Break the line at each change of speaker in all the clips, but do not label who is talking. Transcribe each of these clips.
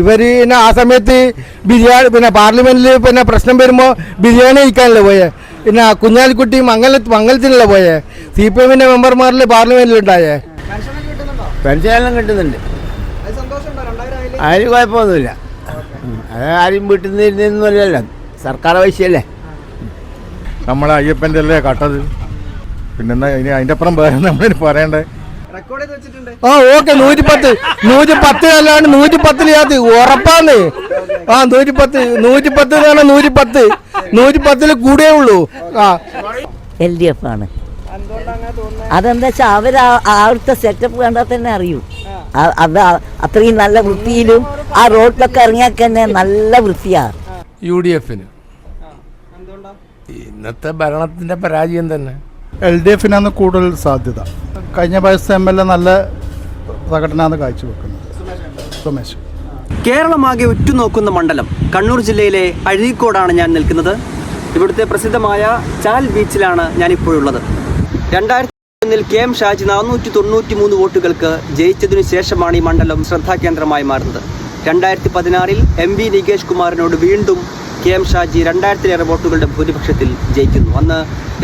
ഇവർ പിന്നെ ആ സമയത്ത് ബിരിയാണി പിന്നെ പാർലമെന്റിൽ പിന്നെ പ്രശ്നം വരുമ്പോൾ ബിരിയാണി കഴിക്കാനല്ലേ പോയെ? പിന്നെ കുഞ്ഞാലിക്കുട്ടി മംഗല മംഗലത്തിനല്ലേ പോയെ? സി പി എമ്മിന്റെ മെമ്പർമാരിൽ പാർലമെന്റിൽ ഉണ്ടായേ
പെൻഷനൊക്കെ കിട്ടുന്നുണ്ടോ
പെൻഷനെല്ലാം കിട്ടുന്നുണ്ട്. ആരും കുഴപ്പമൊന്നുമില്ല. അത് ആരും വീട്ടിൽ നിന്ന് ഇരുന്നൊന്നുമല്ലല്ലോ സർക്കാർ പൈസയല്ലേ.
നമ്മളെ അയ്യപ്പന്റെ അല്ലേ കട്ടത്? പിന്നെന്താ ഇനി അതിന്റെ അപ്പുറം വേറെ നമ്മളിന് പറയണ്ടേ?
ആ ഓക്കെ നൂറ്റി പത്ത് നൂറ്റി പത്ത് അല്ലാണ്ട് നൂറ്റി പത്തിനകത്ത് ഉറപ്പാന്ന്. ആ നൂറ്റി പത്ത് നൂറ്റി പത്ത് എന്ന് പറഞ്ഞാൽ നൂറ്റി പത്ത് നൂറ്റി പത്തിൽ കൂടിയേ ഉള്ളൂ. ആ.
എൽ ഡി എഫ് ആണ്.
എന്തുകൊണ്ടാണ് അങ്ങനെ തോന്നുന്നത്
അതെന്താ വെച്ചാൽ അവർ അവിടുത്തെ സെറ്റപ്പ് കണ്ടാൽ തന്നെ അറിയൂ. അത് അത്രയും നല്ല വൃത്തിയിലും ആ റോഡിലൊക്കെ ഇറങ്ങിയാൽ തന്നെ നല്ല വൃത്തിയാ.
യു ഡി എഫിന്. ഇന്നത്തെ ഭരണത്തിന്റെ പരാജയം തന്നെ.
എൽ ഡി എഫിനാണ് കൂടുതൽ സാധ്യത. കഴിഞ്ഞ പ്രാവശ്യത്തെ എം എൽ എ നല്ല പ്രകടനമാണ് കാഴ്ചവെക്കുന്നത്. സുമേഷ്.
കേരളമാകെ ഉറ്റുനോക്കുന്ന മണ്ഡലം കണ്ണൂർ ജില്ലയിലെ അഴീക്കോടാണ് ഞാൻ നിൽക്കുന്നത്. ഇവിടുത്തെ പ്രസിദ്ധമായ ചാൽ ബീച്ചിലാണ് ഞാൻ ഇപ്പോഴുള്ളത് രണ്ടായിരത്തി ഒന്നിൽ കെ എം ഷാജി നാനൂറ്റി തൊണ്ണൂറ്റി മൂന്ന് വോട്ടുകൾക്ക് ജയിച്ചതിനു ശേഷമാണ് ഈ മണ്ഡലം ശ്രദ്ധാകേന്ദ്രമായി മാറുന്നത്. രണ്ടായിരത്തി പതിനാറിൽ എം വി നികേഷ് കുമാറിനോട് വീണ്ടും കെ എം ഷാജി രണ്ടായിരത്തിലേറെ വോട്ടുകളുടെ ഭൂരിപക്ഷത്തിൽ ജയിക്കുന്നു. അന്ന്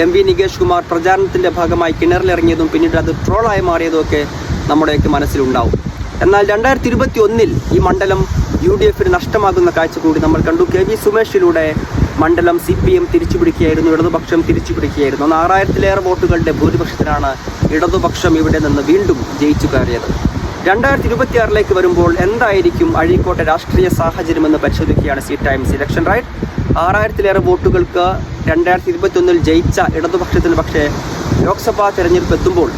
എം വി നികേഷ് കുമാർ പ്രചാരണത്തിന്റെ ഭാഗമായി കിണറിലിറങ്ങിയതും പിന്നീട് അത് ട്രോളായി മാറിയതും ഒക്കെ നമ്മുടെയൊക്കെ മനസ്സിലുണ്ടാവും. എന്നാൽ രണ്ടായിരത്തി ഇരുപത്തി ഒന്നിൽ ഈ മണ്ഡലം യു ഡി എഫിന് നഷ്ടമാകുന്ന കാഴ്ച കൂടി നമ്മൾ കണ്ടു. കെ വി സുമേഷിലൂടെ മണ്ഡലം സി പി എം തിരിച്ചുപിടിക്കുകയായിരുന്നു ഇടതുപക്ഷം തിരിച്ചുപിടിക്കുകയായിരുന്നു. അന്ന് ആറായിരത്തിലേറെ വോട്ടുകളുടെ ഭൂരിപക്ഷത്തിനാണ് ഇടതുപക്ഷം ഇവിടെ നിന്ന് വീണ്ടും ജയിച്ചു കയറിയത്. രണ്ടായിരത്തി ഇരുപത്തിയാറിലേക്ക് വരുമ്പോൾ എന്തായിരിക്കും അഴീക്കോട്ടെ രാഷ്ട്രീയ സാഹചര്യമെന്ന് പരിശോധിക്കുകയാണ് സി ടൈംസ് ഇലക്ഷൻ റൈറ്റ്? ആറായിരത്തിലേറെ വോട്ടുകൾക്ക് രണ്ടായിരത്തി ഇരുപത്തിയൊന്നിൽ ജയിച്ച ഇടതുപക്ഷത്തിന് പക്ഷേ ലോക്സഭാ തെരഞ്ഞെടുപ്പ് എത്തുമ്പോൾ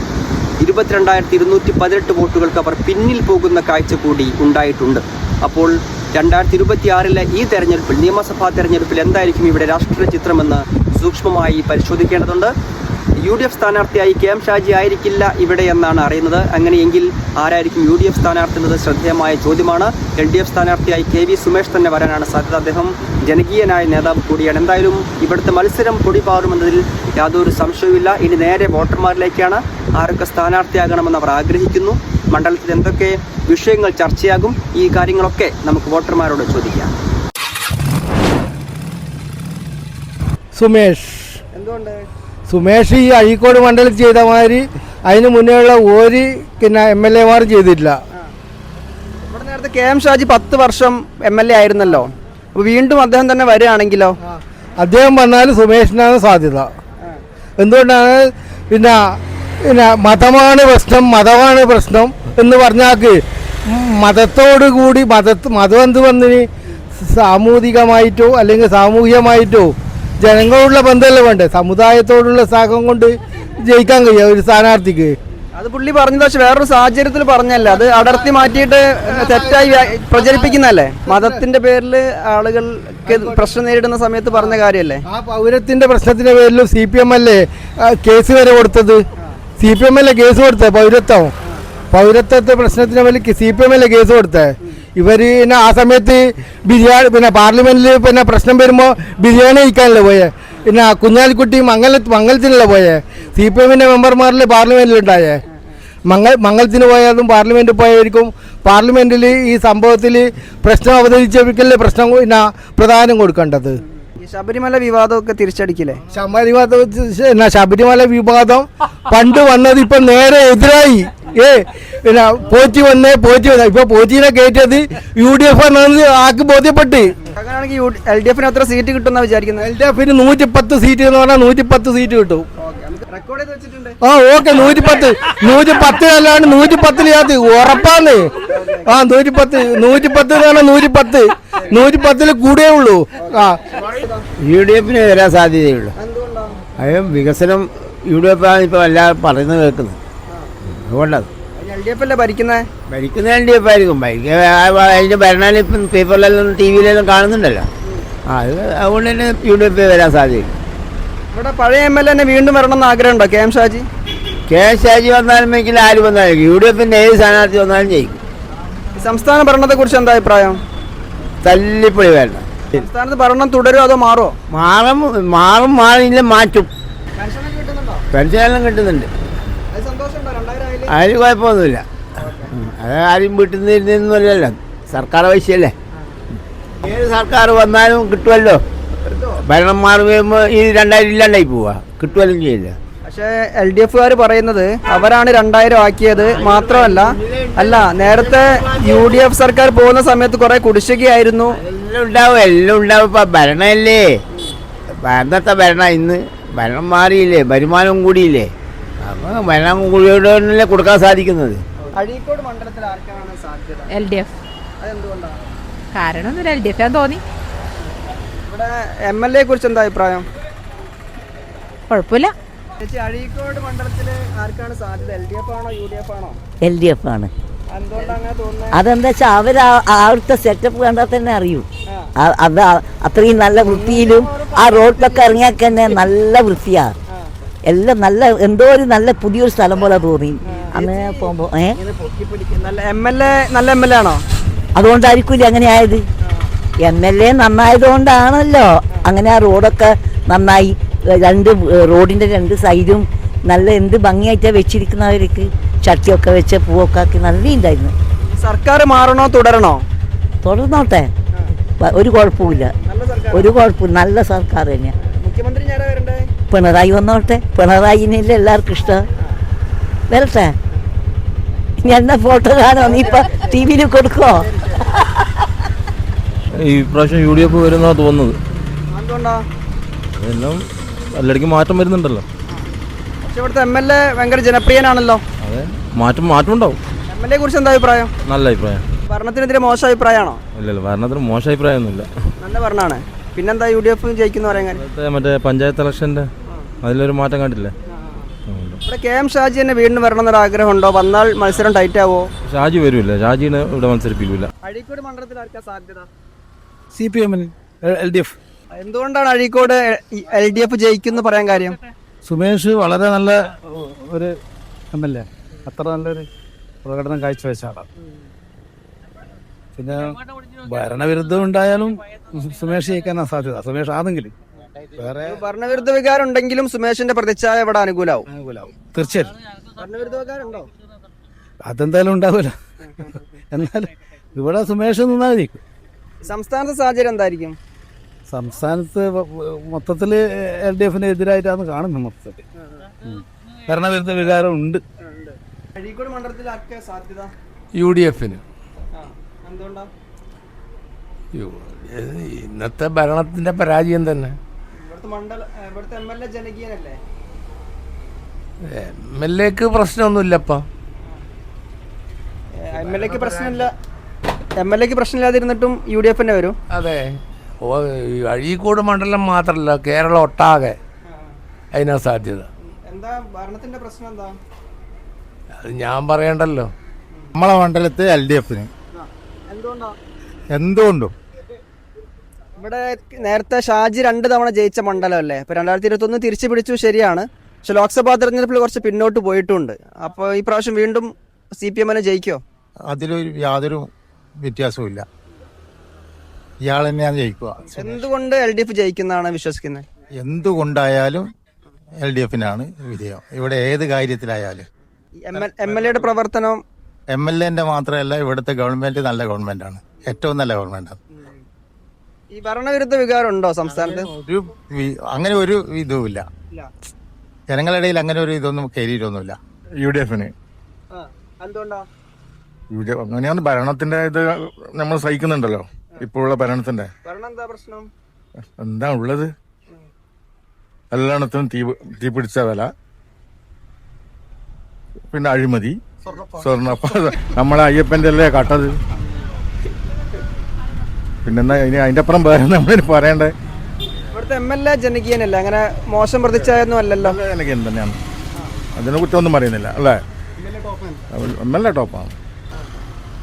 ഇരുപത്തിരണ്ടായിരത്തി ഇരുന്നൂറ്റി പതിനെട്ട് വോട്ടുകൾക്ക് അവർ പിന്നിൽ പോകുന്ന കാഴ്ച കൂടി ഉണ്ടായിട്ടുണ്ട്. അപ്പോൾ രണ്ടായിരത്തി ഇരുപത്തി ആറിലെ ഈ തെരഞ്ഞെടുപ്പിൽ നിയമസഭാ തെരഞ്ഞെടുപ്പിൽ എന്തായിരിക്കും ഇവിടെ രാഷ്ട്രീയ ചിത്രമെന്ന് സൂക്ഷ്മമായി പരിശോധിക്കേണ്ടതുണ്ട്. യു ഡി എഫ് സ്ഥാനാർത്ഥിയായി കെ എം ഷാജി ആയിരിക്കില്ല ഇവിടെ എന്നാണ് അറിയുന്നത്. അങ്ങനെയെങ്കിൽ ആരായിരിക്കും യു ഡി എഫ് സ്ഥാനാർത്ഥി എന്നത് ശ്രദ്ധേയമായ ചോദ്യമാണ്. എൽ ഡി എഫ് സ്ഥാനാർത്ഥിയായി കെ വി സുമേഷ് തന്നെ വരാനാണ് സാധ്യത. അദ്ദേഹം ജനകീയനായ നേതാവ് കൂടിയാണ്. എന്തായാലും ഇവിടുത്തെ മത്സരം പൊടിപാറുമെന്നതിൽ യാതൊരു സംശയവുമില്ല. ഇനി നേരെ വോട്ടർമാരിലേക്കാണ് ആരൊക്കെ സ്ഥാനാർത്ഥിയാകണമെന്ന് അവർ ആഗ്രഹിക്കുന്നു. മണ്ഡലത്തിൽ എന്തൊക്കെ വിഷയങ്ങൾ ചർച്ചയാകും ഈ കാര്യങ്ങളൊക്കെ നമുക്ക് വോട്ടർമാരോട് ചോദിക്കാം.
സുമേഷ്.
എന്തുകൊണ്ട്?
സുമേഷ് ഈ അഴീക്കോട് മണ്ഡലത്തിൽ ചെയ്ത മാതിരി അതിന് മുന്നേ ഉള്ള ഒരു പിന്നെ എം എൽ എമാരും ചെയ്തിട്ടില്ല.
ഇവിടെ നേരത്തെ കെ എം ഷാജി പത്ത് വർഷം എം എൽ എ ആയിരുന്നല്ലോ. അപ്പോൾ വീണ്ടും അദ്ദേഹം തന്നെ വരികയാണെങ്കിലോ?
അദ്ദേഹം വന്നാൽ സുമേഷിനാണ് സാധ്യത. എന്തുകൊണ്ടാണ്? പിന്നെ പിന്നെ മതമാണ് പ്രശ്നം മതമാണ് പ്രശ്നം എന്ന് പറഞ്ഞാക്ക് മതത്തോടു കൂടി മത മതം എന്ത് വന്നിന് സാമൂഹികമായിട്ടോ അല്ലെങ്കിൽ സാമൂഹികമായിട്ടോ ജനങ്ങളോടുള്ള ബന്ധമല്ലേ വേണ്ടേ സമുദായത്തോടുള്ള സഹം കൊണ്ട് ജയിക്കാൻ കഴിയുക ഒരു സ്ഥാനാർത്ഥിക്ക്.
അത് പുള്ളി പറഞ്ഞത് പക്ഷെ വേറൊരു സാഹചര്യത്തിൽ പറഞ്ഞല്ല അത് അടർത്തി മാറ്റിയിട്ട് തെറ്റായി പ്രചരിപ്പിക്കുന്നല്ലേ മതത്തിന്റെ പേരിൽ ആളുകൾക്ക് പ്രശ്നം നേരിടുന്ന സമയത്ത് പറഞ്ഞ കാര്യമല്ലേ?
ആ പൗരത്തിന്റെ പ്രശ്നത്തിന്റെ പേരിൽ സി പി എം അല്ലേ കേസ് വരെ കൊടുത്തത്? സി പി എം അല്ലേ കേസ് കൊടുത്തത്? പൗരത്വം. പൗരത്വത്തെ പ്രശ്നത്തിന് വേണ്ടി സി പി എം അല്ലേ കേസ് കൊടുത്തത്? ഇവർ പിന്നെ ആ സമയത്ത് ബിരിയാണി പിന്നെ പാർലമെന്റിൽ പിന്നെ പ്രശ്നം വരുമ്പോൾ ബിരിയാണി കഴിക്കാനല്ലേ പോയേ? പിന്നെ കുഞ്ഞാലിക്കുട്ടി മംഗല മംഗലത്തിനല്ലേ പോയേ? സി പി എമ്മിന്റെ മെമ്പർമാരിൽ പാർലമെന്റിൽ ഉണ്ടായേ മംഗൽ മംഗളത്തിന് പോയതും പാർലമെന്റിൽ പോയവർക്കും പാർലമെന്റിൽ ഈ സംഭവത്തിൽ പ്രശ്നം അവതരിച്ചവർക്കല്ലേ പ്രശ്നം പിന്നെ പ്രധാനം കൊടുക്കേണ്ടത്?
ശബരിമല വിവാദമൊക്കെ തിരിച്ചടിക്കില്ലേ?
ശബരിമല എന്നാ ശബരിമല വിവാദം പണ്ട് വന്നത് ഇപ്പം നേരെ എതിരായി. ഏ പിന്നെ പോറ്റി വന്നേ പോറ്റി വന്നേ. ഇപ്പൊ പോറ്റിനെ കയറ്റിയത് യു ഡി എഫ് ആണെന്ന് ആക്ക് ബോധ്യപ്പെട്ട്.
അങ്ങനെയാണെങ്കിൽ എൽ ഡി എഫിന് എത്ര സീറ്റ് കിട്ടുന്ന വിചാരിക്കുന്നത്?
എൽ ഡി എഫിന് നൂറ്റിപ്പത്ത് സീറ്റ് എന്ന് പറഞ്ഞാൽ നൂറ്റിപ്പത്ത് സീറ്റ് കിട്ടും.
റെക്കോർഡ് ചെയ്ത് വെച്ചിട്ടുണ്ട്.
ആ ഓക്കെ നൂറ്റിപ്പത്ത്. നൂറ്റിപ്പത്ത് അല്ലാണ്ട് നൂറ്റിപ്പത്തിനകത്ത് ഉറപ്പാന്ന് ആ നൂറ്റിപ്പത്ത്. നൂറ്റിപ്പത്ത് എന്ന് പറഞ്ഞാൽ നൂറ്റിപ്പത്ത്. നൂറ്റിപ്പത്തിൽ കൂടിയേ ഉള്ളൂ. ആ.
യു ഡി എഫിന് വരാൻ സാധ്യതയുള്ളൂ. അത് വികസനം യു ഡി എഫ് ആണ് ഇപ്പോൾ എല്ലാവരും പറയുന്നത് കേൾക്കുന്നത്. അതുകൊണ്ടത്.
എൽ ഡി എഫ് അല്ലേ ഭരിക്കുന്നത്
ഭരിക്കുന്ന എൽ ഡി എഫ് ആയിരിക്കും. ഭരിക്കുക അതിന്റെ ഭരണം ഇപ്പം പേപ്പറിലെല്ലാം ടി വിയിലെല്ലാം കാണുന്നുണ്ടല്ലോ. ആ അത് അതുകൊണ്ട് തന്നെ യു ഡി എഫ് വരാൻ സാധിക്കും
ഇവിടെ പഴയ എം എൽ എന്നെ വീണ്ടും വരണം എന്ന് ആഗ്രഹമുണ്ടോ? K M Shaji?
K M Shaji വന്നാലും എങ്കിൽ ആര് വന്നാലും യു ഡി എഫിന്റെ ഏത് സ്ഥാനാർത്ഥി വന്നാലും ജയിക്കും
സംസ്ഥാന ഭരണത്തെക്കുറിച്ച് എന്താ അഭിപ്രായം?
തല്ലിപ്പൊളി വേണ്ട
സംസ്ഥാനത്ത് ഭരണം തുടരുമോ അതോ മാറോ
മാറും മാറും മാറിയില്ല മാറ്റും. പെൻഷനെല്ലാം കിട്ടുന്നുണ്ട്. അതിന് കുഴപ്പമൊന്നുമില്ല. അത് ആരും വീട്ടിൽ നിന്ന് ഇരുന്നൊന്നുമല്ലല്ലോ സർക്കാർ പൈസയല്ലേ? ഏത് സർക്കാർ വന്നാലും കിട്ടുമല്ലോ? ഭരണം മാറി ഈ രണ്ടായിരം ഇല്ലാണ്ടായി പോവാ. കിട്ടുമല്ലോ ചെയ്യില്ല.
പക്ഷേ എൽ ഡി എഫുകാർ പറയുന്നത് അവരാണ് രണ്ടായിരം ആക്കിയത് മാത്രമല്ല അല്ല നേരത്തെ യു ഡി എഫ് സർക്കാർ പോകുന്ന സമയത്ത് കുറെ കുടിശ്ശികയായിരുന്നു.
എല്ലാം ഉണ്ടാവും എല്ലാം ഉണ്ടാവും. ഇപ്പം ഭരണമല്ലേ? അന്നത്തെ ഭരണ ഇന്ന്? ഭരണം മാറിയില്ലേ? വരുമാനം കൂടിയില്ലേ? കൂടിയോടല്ലേ കൊടുക്കാൻ സാധിക്കുന്നത്.
അഴീക്കോട് മണ്ഡലത്തിൽ ആർക്കാണ് സാധ്യത?
L D F.
അതെന്തുകൊണ്ടാണ്?
കാരണം ഒന്നും എൽ ഡി എഫ് തോന്നി.
ഇവിടെ എം എൽ എ കുറിച്ച് എന്താ അഭിപ്രായം?
കുഴപ്പമില്ല.
ചേച്ചി അഴീക്കോട് മണ്ഡലത്തിൽ ആർക്കാണ് സാധ്യത? എൽ ഡി എഫ് ആണോ യു ഡി എഫ് ആണോ?
എൽ ഡി എഫ് ആണ്.
എന്തുകൊണ്ടാണ് അങ്ങനെ തോന്നുന്നത്?
അതെന്താ വെച്ചാൽ അവർ അവിടുത്തെ സെറ്റപ്പ് കണ്ടാൽ തന്നെ അറിയും. അത് അത്രയും നല്ല വൃത്തിയിലും ആ റോഡിലൊക്കെ ഇറങ്ങിയാൽ തന്നെ നല്ല വൃത്തിയാ. എല്ലാം നല്ല എന്തോ ഒരു നല്ല പുതിയൊരു സ്ഥലം പോലെ തോന്നി. അന്ന് പോകുമ്പോൾ ഏ?
നല്ല എം എൽ എ നല്ല എം എൽ എ ആണോ?
അതുകൊണ്ടായിരിക്കില്ല അങ്ങനെ ആയത്? എം എൽ എ നന്നായതുകൊണ്ടാണല്ലോ. അങ്ങനെ ആ റോഡൊക്കെ നന്നായി. രണ്ട് റോഡിന്റെ രണ്ട് സൈഡും നല്ല എന്ത് ഭംഗിയായിട്ടാണ് വെച്ചിരിക്കുന്നവർക്ക് ചട്ടിയൊക്കെ വെച്ച് പൂവൊക്കെ ആക്കി നല്ല ഉണ്ടായിരുന്നു
സർക്കാർ മാറണോ തുടരണോ?
തുടർന്നോട്ടെ. ഒരു കുഴപ്പമില്ല ഒരു കുഴപ്പമില്ല നല്ല സർക്കാർ തന്നെയാണ്
മുഖ്യമന്ത്രി
പിണറായി വന്നോട്ടെ. പിണറായിനല്ലേ എല്ലാവർക്കും ഇഷ്ടം? വരട്ടെ. ഞാൻ എന്നാ ഫോട്ടോ കാണോ നീ ഇപ്പൊ ടി വിയിൽ കൊടുക്കോ?
ഈ പ്രാവശ്യം യു ഡി എഫ് വരുന്നാണ് തോന്നുന്നത്
എല്ലാം
അതെല്ലാം മാറ്റം വരുന്നുണ്ടല്ലോ.
പക്ഷെ ഇവിടുത്തെ എം എൽ എ ഭയങ്കര ജനപ്രിയനാണല്ലോ.
അതെ. മാറ്റം മാറ്റം ഉണ്ടാവും
എം എൽ എ കുറിച്ച് എന്താ അഭിപ്രായം?
നല്ല അഭിപ്രായം.
ഭരണത്തിനെതിരെ മോശം അഭിപ്രായമാണോ?
ഇല്ലല്ലോ ഭരണത്തിന് മോശം അഭിപ്രായമൊന്നുമില്ല.
നല്ല ഭരണമാണ്. പിന്നെന്താ യു ഡി എഫ് ജയിക്കുന്ന പറയാൻ
മറ്റേ പഞ്ചായത്ത് ഇലക്ഷന്റെ അതിലൊരു മാറ്റം കണ്ടില്ലേ.
ഇവിടെ കെ എം ഷാജി തന്നെ വീണ്ടും വരണം എന്നൊരു ആഗ്രഹമുണ്ടോ? വന്നാൽ മത്സരം ടൈറ്റ് ആവോ?
ഷാജി വരില്ല ഷാജിനെ ഇവിടെ മത്സരിപ്പിക്കില്ല
അഴീക്കോട് മണ്ഡലത്തിൽ ആർക്കാ സാധ്യത?
സി പി എമ്മിന് എൽ ഡി എഫ്
എന്തുകൊണ്ടാണ് അഴീക്കോട് എൽ ഡി എഫ് ജയിക്കുന്നു പറയാൻ കാര്യം?
സുമേഷ് വളരെ നല്ല ഒരു എം എൽ എ. അത്ര നല്ലൊരു പ്രകടനം കാഴ്ചവെച്ച ആളാണ്. പിന്നെ ഭരണവിരുദ്ധം ഉണ്ടായാലും സുമേഷ് ജയിക്കാനാണ് സാധ്യത. സുമേഷ് ആണെങ്കിൽ വേറെ
ഭരണവിരുദ്ധ വികാരം ഉണ്ടെങ്കിലും സുമേഷിന്റെ പ്രതിച്ഛായ ഇവിടെ അനുകൂലാവും.
അനുകൂലമാവും തീർച്ചയായും
ഭരണവിരുദ്ധ വികാരം ഉണ്ടോ
അതെന്തായാലും ഉണ്ടാവില്ല. എന്നാലും ഇവിടെ സുമേഷ് നന്നായിരിക്കും
സംസ്ഥാനത്തെ സാഹചര്യം എന്തായിരിക്കും?
സംസ്ഥാനത്ത് മൊത്തത്തിൽ എൽ ഡി എഫിന് എതിരായിട്ടാണ് കാണുന്നത് മൊത്തത്തിൽ. ഭരണവിരുദ്ധ വികാരം ഉണ്ട്.
അഴീക്കോട് മണ്ഡലത്തിൽ സാധ്യത?
യു ഡി എഫിന്. ഇന്നത്തെ ഭരണത്തിന്റെ പരാജയം തന്നെ.
ഇവിടുത്തെ മണ്ഡല ഇവിടുത്തെ എം എൽ എ ജനകീയനല്ലേ?
എം എൽ എക്ക് പ്രശ്നമൊന്നുമില്ലപ്പാ
എം എൽ എക്ക് പ്രശ്നമില്ല. എം എൽ എക്ക് പ്രശ്നമില്ലാതിരുന്നിട്ടും യു ഡി എഫ് തന്നെ വരും.
അതെ. ഓ ഈ അഴീക്കോട് മണ്ഡലം മാത്രമല്ല കേരളം ഒട്ടാകെ അതിനാ സാധ്യത.
എന്താ ഭരണത്തിന്റെ പ്രശ്നം എന്താ?
അത് ഞാൻ പറയണ്ടല്ലോ.
നമ്മളെ മണ്ഡലത്തെ എൽ ഡി എഫിന്
എന്തുകൊണ്ടാ?
എന്തുകൊണ്ടും.
ഇവിടെ നേരത്തെ ഷാജി രണ്ട് തവണ ജയിച്ച മണ്ഡലമല്ലേ ഇപ്പൊ രണ്ടായിരത്തി ഇരുപത്തി ഒന്ന് തിരിച്ചു പിടിച്ചു ശരിയാണ്. പക്ഷെ ലോക്സഭാ തെരഞ്ഞെടുപ്പിൽ കുറച്ച് പിന്നോട്ട് പോയിട്ടുണ്ട്. അപ്പോൾ ഈ പ്രാവശ്യം വീണ്ടും സി പി എമ്മിനെ ജയിക്കോ?
അതിലൊരു യാതൊരു വ്യത്യാസവും ഇല്ല. ഇയാൾ തന്നെയാണ് ജയിക്കുക.
എന്തുകൊണ്ട് എൽ ഡി എഫ് ജയിക്കുന്നതാണ് വിശ്വസിക്കുന്നത്?
എന്തുകൊണ്ടായാലും എൽ ഡി എഫിനാണ് വിജയം ഇവിടെ ഏത് കാര്യത്തിലായാലും.
എം എൽ എയുടെ പ്രവർത്തനം
എം എൽ എന്റെ മാത്രമല്ല ഇവിടുത്തെ ഗവൺമെന്റ് നല്ല ഗവൺമെന്റാണ്. ഏറ്റവും നല്ല ഗവൺമെന്റാണ്.
ഈ ഭരണവിരുദ്ധ വികാരം ഉണ്ടോ സംസ്ഥാനത്ത്
ഒരു വി- അങ്ങനെ ഒരു ഇതുമില്ല. ജനങ്ങളുടെ ഇടയിൽ അങ്ങനെ ഒരു ഇതൊന്നും കയറിയിട്ടൊന്നുമില്ല. യു ഡി എഫിന്
എന്തുകൊണ്ടാ?
യു ഡി എഫ് അങ്ങനെയാണ് ഭരണത്തിന്റെ ഇത് നമ്മൾ സഹിക്കുന്നുണ്ടല്ലോ ഇപ്പോഴുള്ള ഭരണത്തിന്റെ.
ഭരണം എന്താ പ്രശ്നം?
എന്താ ഉള്ളത്? എല്ലായിടത്തും തീ തീ പിടിച്ച വില. പിന്നെ അഴിമതി. സ്വർണ നമ്മളെ അയ്യപ്പന്റെ അല്ലേ കട്ടത്? പിന്നെന്താ ഇനി അതിന്റെ അപ്പുറം വേറെ നമ്മൾ പറയണ്ടേ?
ഇവിടുത്തെ എം എൽ എ ജനകീയനല്ലേ? അങ്ങനെ മോശം പ്രതിച്ഛായൊന്നും അല്ലല്ലോ.
ജനകീയൻ തന്നെയാണ്. അതിനെ കുറ്റമൊന്നും പറയുന്നില്ല അല്ലേ? എം എൽ എ ടോപ്പാണ്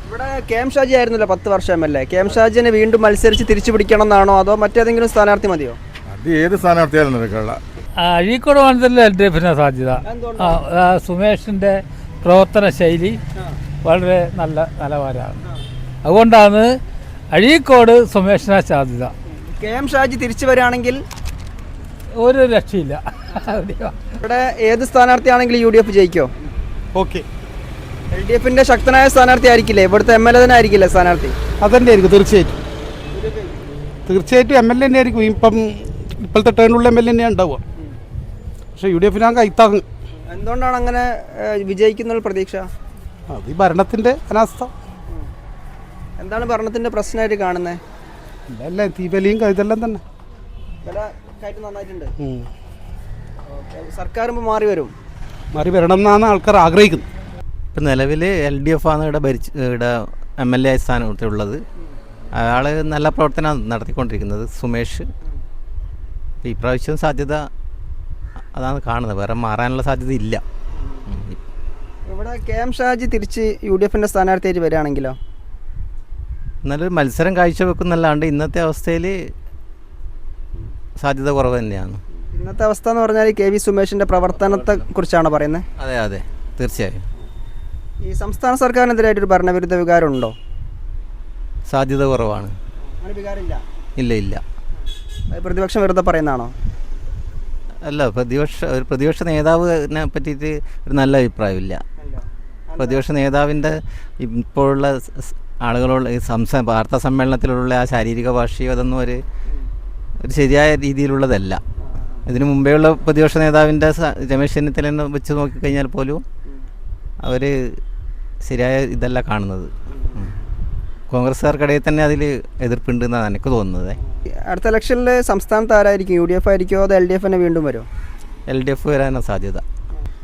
ഇവിടെ കെ എം ഷാജി ആയിരുന്നല്ലോ പത്ത് വർഷം M L A K M ഷാജിനെ വീണ്ടും മത്സരിച്ച് തിരിച്ചു പിടിക്കണം എന്നാണോ അതോ മറ്റേതെങ്കിലും സ്ഥാനാർത്ഥി മതിയോ?
അത് ഏത് സ്ഥാനാർത്ഥിയാലും നടക്കുള്ള
അഴീക്കോട് മണ്ഡലത്തിൽ എൽ ഡി എഫിന് സാധ്യത സുമേഷിന്റെ സുമേഷിന്റെ പ്രവർത്തന ശൈലി വളരെ നല്ല നിലവാരമാണ്. അതുകൊണ്ടാണ് അഴീക്കോട് സുമേഷിന് സാധ്യത.
കെ എം ഷാജി തിരിച്ചു വരികയാണെങ്കിൽ
ഒരു രക്ഷയില്ല.
ഇവിടെ ഏത് സ്ഥാനാർത്ഥിയാണെങ്കിലും യു ഡി എഫ് ജയിക്കോ?
ഓക്കെ.
എൽ ഡി എഫിന്റെ ശക്തനായ സ്ഥാനാർത്ഥി ആയിരിക്കില്ലേ? ഇവിടുത്തെ എം എൽ എ തന്നെ ആയിരിക്കില്ലേ സ്ഥാനാർത്ഥി?
അതന്നെ ആയിരിക്കും തീർച്ചയായിട്ടും. തീർച്ചയായിട്ടും എം എൽ എ തന്നെ ആയിരിക്കും. ഇപ്പം ഇപ്പോഴത്തെ ടേണിലുള്ള എം എൽ എ തന്നെയാണ് ഉണ്ടാവുക. പക്ഷേ യു ഡി എഫിനാ കൈത്താങ്
എന്തുകൊണ്ടാണ് അങ്ങനെ വിജയിക്കുന്ന പ്രതീക്ഷ?
അത് ഈ ഭരണത്തിന്റെ അനാസ്ഥ.
എന്താണ് ഭരണത്തിന്റെ പ്രശ്നമായിട്ട് കാണുന്നത്
അല്ലേ തീവലിയും കഴുതെല്ലാം തന്നെ.
വില കയറ്റം നന്നായിട്ടുണ്ട്. സർക്കാർ ഇപ്പോൾ മാറി വരും.
മാറി വരണം എന്നാണ് ആൾക്കാർ ആഗ്രഹിക്കുന്നത്.
ഇപ്പം നിലവിൽ എൽ ഡി എഫ് ആണ് ഇവിടെ ഭരിച്ച് ഇവിടെ എം എൽ എ സ്ഥാനത്തുള്ളത് അയാൾ നല്ല പ്രവർത്തനം നടത്തിക്കൊണ്ടിരിക്കുന്നത് സുമേഷ്. ഈ പ്രാവശ്യം സാധ്യത അതാണ് കാണുന്നത്. വേറെ മാറാനുള്ള സാധ്യത ഇല്ല.
ഇവിടെ കെ എം ഷാജി തിരിച്ച് യു ഡി എഫിന്റെ സ്ഥാനാർത്ഥിയായിട്ട് വരികയാണെങ്കിലോ?
നല്ലൊരു മത്സരം കാഴ്ചവെക്കുന്നല്ലാണ്ട് ഇന്നത്തെ അവസ്ഥയിൽ സാധ്യത കുറവ് തന്നെയാണ്.
ഇന്നത്തെ അവസ്ഥ എന്ന് പറഞ്ഞാൽ കെ വി സുമേഷിന്റെ പ്രവർത്തനത്തെ കുറിച്ചാണ് പറയുന്നത്?
അതെ അതെ. തീർച്ചയായും.
ഈ സംസ്ഥാന സർക്കാരിനെതിരായിട്ടൊരു ഭരണവിരുദ്ധ വികാരം ഉണ്ടോ
സാധ്യത കുറവാണ്. ഇല്ല ഇല്ല.
പ്രതിപക്ഷം വെറുതെ പറയുന്നതാണോ?
അല്ല പ്രതിപക്ഷ ഒരു പ്രതിപക്ഷ നേതാവിനെ പറ്റിയിട്ട് ഒരു നല്ല അഭിപ്രായമില്ല. പ്രതിപക്ഷ നേതാവിന്റെ ഇപ്പോഴുള്ള ഈ സംസാ വാർത്താ സമ്മേളനത്തിലുള്ള ആ ശാരീരിക ഭാഷയോ അതൊന്നും ഒരു ഒരു ശരിയായ രീതിയിലുള്ളതല്ല. ഇതിനു മുമ്പേയുള്ള പ്രതിപക്ഷ നേതാവിന്റെ രമേശ് ചെന്നിത്തലെന്ന് വെച്ച് നോക്കിക്കഴിഞ്ഞാൽ പോലും അവർ ശരിയായ ഇതല്ല കാണുന്നത്. കോൺഗ്രസ്സുകാർക്കിടയിൽ തന്നെ അതിൽ എതിർപ്പുണ്ടെന്നാണ് എനിക്ക് തോന്നുന്നത്.
അടുത്ത ഇലക്ഷനിൽ സംസ്ഥാനത്ത് ആരായിരിക്കും? യു ഡി എഫ് ആയിരിക്കുമോ അതോ എൽ ഡി എഫ് തന്നെ വീണ്ടും വരുമോ?
എൽ ഡി എഫ് വരാനാണ് സാധ്യത.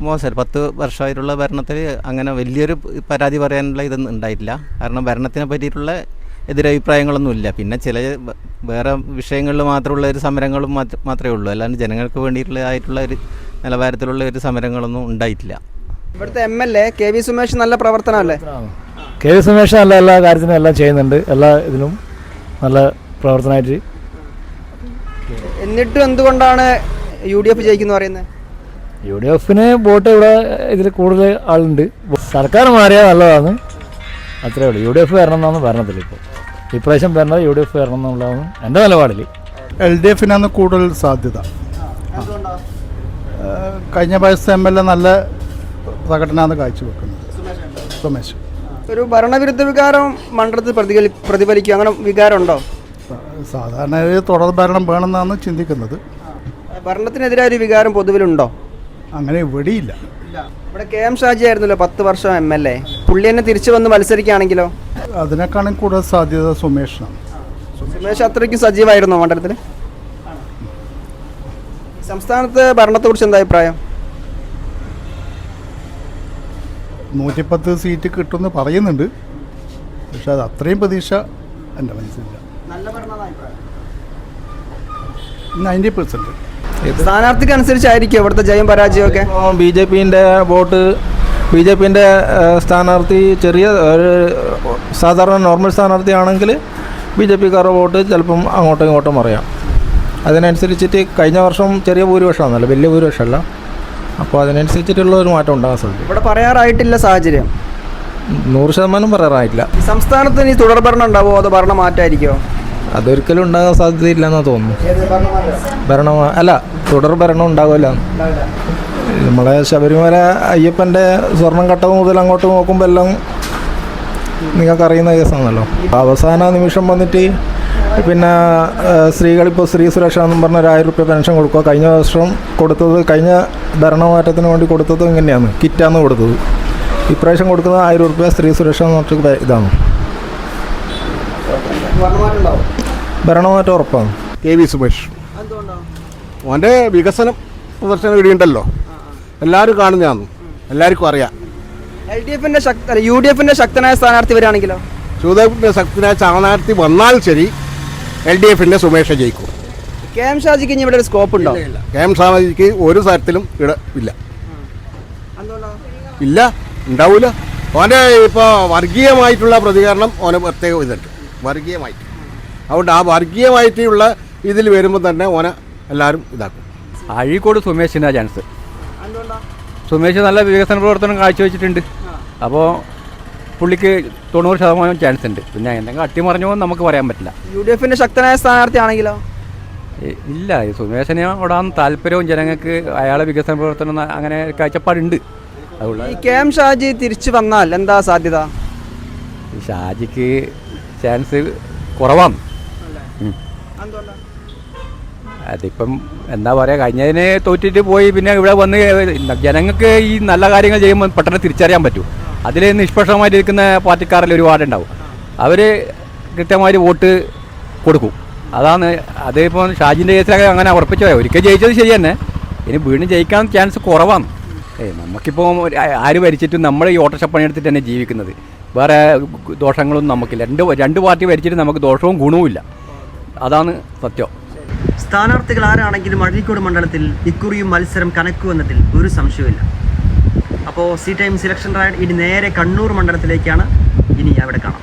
മോശം. പത്ത് വർഷമായിട്ടുള്ള ഭരണത്തിൽ അങ്ങനെ വലിയൊരു പരാതി പറയാനുള്ള ഇതൊന്നും ഉണ്ടായിട്ടില്ല. കാരണം ഭരണത്തിനെ പറ്റിയിട്ടുള്ള എതിരഭിപ്രായങ്ങളൊന്നുമില്ല. പിന്നെ ചില വേറെ വിഷയങ്ങളിൽ മാത്രമുള്ള ഒരു സമരങ്ങളും മാത്രമേ ഉള്ളൂ. അല്ലാണ്ട് ജനങ്ങൾക്ക് വേണ്ടിയിട്ടുള്ളതായിട്ടുള്ള ഒരു നിലവാരത്തിലുള്ള ഒരു സമരങ്ങളൊന്നും ഉണ്ടായിട്ടില്ല.
ഇവിടുത്തെ M L A K V Sumesh നല്ല പ്രവർത്തനമല്ലേ?
കെ വി സുമേഷ് നല്ല എല്ലാ കാര്യത്തിനും എല്ലാം ചെയ്യുന്നുണ്ട്. എല്ലാ ഇതിലും നല്ല പ്രവർത്തനമായിട്ട്
എന്നിട്ടും എന്തുകൊണ്ടാണ് യു ഡി എഫ് ജയിക്കുന്നു പറയുന്നത്?
യു ഡി എഫിന് വോട്ട് ഇവിടെ ഇതിൽ കൂടുതൽ ആളുണ്ട്. സർക്കാർ മാറിയാൽ നല്ലതാണ് അത്രേ ഉള്ളൂ. യു ഡി എഫ് വരണം എന്നാണ് ഭരണത്തിൽ ഇപ്പോൾ. ഇപ്രാവശ്യം വരണത് യു ഡി എഫ് വരണം എന്നുള്ളതാണ് എന്റെ നിലപാടിൽ.
എൽ ഡി എഫിനാണ് കൂടുതൽ സാധ്യത. ആ, കഴിഞ്ഞ പ്രാവശ്യത്തെ എം എൽ എ നല്ല പ്രകടനമാണ് കാഴ്ചവെക്കുന്നത്. സുമേഷ്.
ഒരു ഭരണവിരുദ്ധ വികാരം മണ്ഡലത്തിൽ പ്രതികളി പ്രതിഫലിക്കും. അങ്ങനെ വികാരം ഉണ്ടോ
സാ- സാധാരണ തുടർ ഭരണം വേണമെന്നാണ് ചിന്തിക്കുന്നത്.
ഭരണത്തിനെതിരായ ഒരു വികാരം പൊതുവിലുണ്ടോ?
അങ്ങനെ ഇവിടെയില്ല
ഇവിടെ കെ എം ഷാജി ആയിരുന്നല്ലോ പത്ത് വർഷം എം എൽ എ. പുള്ളി തന്നെ തിരിച്ചു വന്ന് മത്സരിക്കുകയാണെങ്കിലോ?
അതിനേക്കാളും കൂടുതൽ സാധ്യത സുമേഷാണ്
സുമേഷ് അത്രയ്ക്കും സജീവമായിരുന്നോ മണ്ഡലത്തിൽ സംസ്ഥാനത്ത് ഭരണത്തെക്കുറിച്ച് എന്താ അഭിപ്രായം?
നൂറ്റിപ്പത്ത് സീറ്റ് കിട്ടുമെന്ന് പറയുന്നുണ്ട്. പക്ഷെ അത് അത്രയും പ്രതീക്ഷ എന്റെ മനസ്സിലില്ല. Ninety percent.
സ്ഥാനാർത്ഥിക്ക് അനുസരിച്ചായിരിക്കും ഇവിടുത്തെ ജയം പരാജയമൊക്കെ?
ബി ജെ പിന്റെ വോട്ട് ബി ജെ പിന്റെ സ്ഥാനാർത്ഥി ചെറിയ ഒരു സാധാരണ നോർമൽ സ്ഥാനാർത്ഥിയാണെങ്കിൽ ബി ജെ പിക്കാരുടെ വോട്ട് ചിലപ്പം അങ്ങോട്ടും ഇങ്ങോട്ടും മറിയാം അതിനനുസരിച്ചിട്ട് കഴിഞ്ഞ വർഷം ചെറിയ ഭൂരിപക്ഷമാണല്ലോ വലിയ ഭൂരിപക്ഷമല്ല. അപ്പോൾ അതിനനുസരിച്ചിട്ടുള്ള ഒരു മാറ്റം ഉണ്ടാകാൻ സാധ്യത.
ഇവിടെ പറയാറായിട്ടില്ല സാഹചര്യം.
നൂറ് ശതമാനം പറയാറായിട്ടില്ല.
സംസ്ഥാനത്ത് ഇനി തുടർ ഭരണം ഉണ്ടാവുമോ? അതോ ഭരണം മാറ്റമായിരിക്കുമോ
അതൊരിക്കലും ഉണ്ടാകാൻ സാധ്യതയില്ലെന്നാണ് തോന്നുന്നു. ഭരണം അല്ല തുടർ ഭരണം ഉണ്ടാവില്ല. നമ്മളെ ശബരിമല അയ്യപ്പന്റെ സ്വർണം കട്ടത് മുതൽ അങ്ങോട്ട് നോക്കുമ്പോൾ എല്ലാം നിങ്ങൾക്ക് അറിയുന്ന കേസാണല്ലോ. അവസാന നിമിഷം വന്നിട്ട് പിന്നെ സ്ത്രീകളിപ്പോൾ സ്ത്രീ സുരക്ഷ എന്ന് പറഞ്ഞ ഒരു ആയിരം റുപ്യ പെൻഷൻ കൊടുക്കുക. കഴിഞ്ഞ വർഷം കൊടുത്തത് കഴിഞ്ഞ ഭരണമാറ്റത്തിന് വേണ്ടി കൊടുത്തത് ഇങ്ങനെയാണ്. കിറ്റാന്ന് കൊടുത്തത്. ഇപ്രാവശ്യം കൊടുക്കുന്നത് ആയിരം റുപ്യ സ്ത്രീ സുരക്ഷ എന്ന് പറഞ്ഞിട്ട് ഇതാണ്. ഭരണമാറ്റം ഉറപ്പാണ്.
K V Sumesh. ഓന്റെ വികസനം പ്രദർശനം ഇടിയുണ്ടല്ലോ. എല്ലാവരും കാണുന്നതാണ്. എല്ലാവർക്കും അറിയാം.
എൽ ഡി എഫിന്റെ ശക്ത യു ഡി എഫിന്റെ ശക്തനായ സ്ഥാനാർത്ഥി വരികയാണെങ്കിലോ?
ചൂതപ്പിന്റെ ശക്തനായ സ്ഥാനാർത്ഥി വന്നാൽ ശരി എൽ ഡി എഫിന്റെ സുമേഷ ജയിക്കും.
കെ എം ഷാജിക്ക് ഇനി ഇവിടെ ഒരു സ്കോപ്പ് ഉണ്ടോ?
കെ എം ഷാജിക്ക് ഒരു തരത്തിലും ഇട ഇല്ല. ഇല്ല ഉണ്ടാവൂല. ഓന്റെ ഇപ്പോൾ വർഗീയമായിട്ടുള്ള പ്രതികരണം ഓന് പ്രത്യേകം ഇതുണ്ട്. വർഗീയമായിട്ട്. അതുകൊണ്ട് ആ വർഗീയമായിട്ടുള്ള ഇതിൽ വരുമ്പോൾ തന്നെ ഓനെ എല്ലാവരും ഇതാക്കും.
അഴീക്കോട് സുമേഷിനാ ചാൻസ് സുമേഷ് നല്ല വികസന പ്രവർത്തനം കാഴ്ചവെച്ചിട്ടുണ്ട്. അപ്പോൾ പുള്ളിക്ക് തൊണ്ണൂറ് ശതമാനം ചാൻസ് ഉണ്ട്. പിന്നെ എന്തെങ്കിലും അട്ടിമറിഞ്ഞോ എന്ന് നമുക്ക് പറയാൻ പറ്റില്ല.
യു ഡി എഫിന്റെ ശക്തനായ
സ്ഥാനാർത്ഥിയാണെങ്കിലോ? ഇല്ല. സുമേഷനെ ഓടാൻ താല്പര്യവും ജനങ്ങൾക്ക് അയാളെ വികസന പ്രവർത്തനം അങ്ങനെ കാഴ്ചപ്പാടുണ്ട്.
ഈ കെ എം ഷാജി തിരിച്ചു വന്നാൽ എന്താ സാധ്യത?
ഷാജിക്ക് ചാൻസ് കുറവാണ്. അതിപ്പം എന്താ പറയുക കഴിഞ്ഞതിനെ തോറ്റിട്ട് പോയി പിന്നെ ഇവിടെ വന്ന് ജനങ്ങൾക്ക് ഈ നല്ല കാര്യങ്ങൾ ചെയ്യുമ്പോൾ പെട്ടെന്ന് തിരിച്ചറിയാൻ പറ്റും. അതിൽ നിഷ്പക്ഷമായിട്ടിരിക്കുന്ന പാർട്ടിക്കാരിൽ ഒരുപാടുണ്ടാവും അവർ കൃത്യമായിട്ട് വോട്ട് കൊടുക്കും. അതാണ് അതിപ്പോൾ ഷാജിന്റെ കേസിലൊക്കെ അങ്ങനെ ഉറപ്പിച്ചു പോയാൽ ഒരിക്കൽ ജയിച്ചത് ശരി തന്നെ. ഇനി വീണ്ടും ജയിക്കാൻ ചാൻസ് കുറവാണ്. ഏയ് നമുക്കിപ്പോൾ ആര് ഭരിച്ചിട്ടും നമ്മൾ ഈ ഓട്ടോഷപ്പണി പണിയെടുത്തിട്ട് തന്നെ ജീവിക്കുന്നത്. വേറെ ദോഷങ്ങളൊന്നും നമുക്കില്ല. രണ്ട് രണ്ട് പാർട്ടി ഭരിച്ചിട്ട് നമുക്ക് ദോഷവും ഗുണവുമില്ല. അതാണ് സത്യം.
സ്ഥാനാർത്ഥികൾ ആരാണെങ്കിലും അഴീക്കോട് മണ്ഡലത്തിൽ ഇക്കുറിയും മത്സരം കനക്കുമെന്നതിൽ ഒരു സംശയമില്ല അപ്പോൾ സി ടൈം സിലക്ഷൻ റൈഡ് ഇനി നേരെ കണ്ണൂർ മണ്ഡലത്തിലേക്കാണ് ഇനി അവിടെ കാണാം.